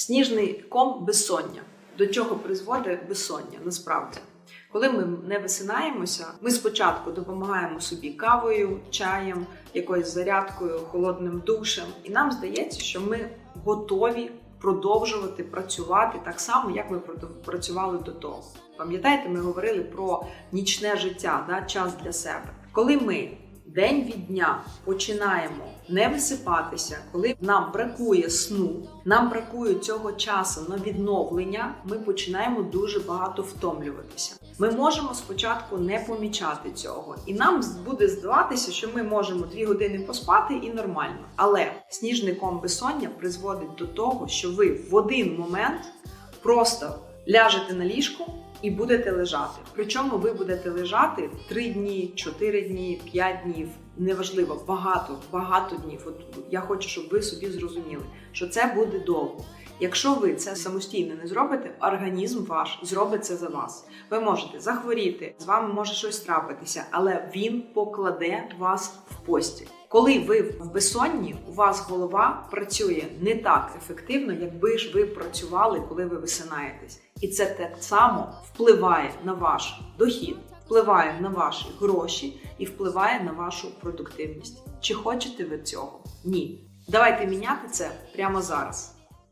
Сніжний ком безсоння. До чого призводить безсоння насправді? Коли ми не висинаємося, ми спочатку допомагаємо собі кавою, чаєм, якоюсь зарядкою, холодним душем, і нам здається, що ми готові продовжувати працювати так само, як ми працювали до того. Пам'ятаєте, ми говорили про нічне життя, да, час для себе. Коли ми день від дня починаємо не висипатися, коли нам бракує сну, нам бракує цього часу на відновлення, ми починаємо дуже багато втомлюватися. Ми можемо спочатку не помічати цього, і нам буде здаватися, що ми можемо дві години поспати і нормально. Але сніжний ком безсоння призводить до того, що ви в один момент просто ляжете на ліжку і будете лежати. Причому ви будете лежати 3 дні, 4 дні, 5 днів. Неважливо, багато, багато днів. От я хочу, щоб ви собі зрозуміли, що це буде довго. Якщо ви це самостійно не зробите, організм ваш зробить це за вас. Ви можете захворіти, з вами може щось трапитися, але він покладе вас в постіль. Коли ви в безсонні, у вас голова працює не так ефективно, якби ж ви працювали, коли ви висинаєтесь. І це так само впливає на ваш дохід, впливає на ваші гроші і впливає на вашу продуктивність. Чи хочете ви цього? Ні. Давайте міняти це прямо зараз.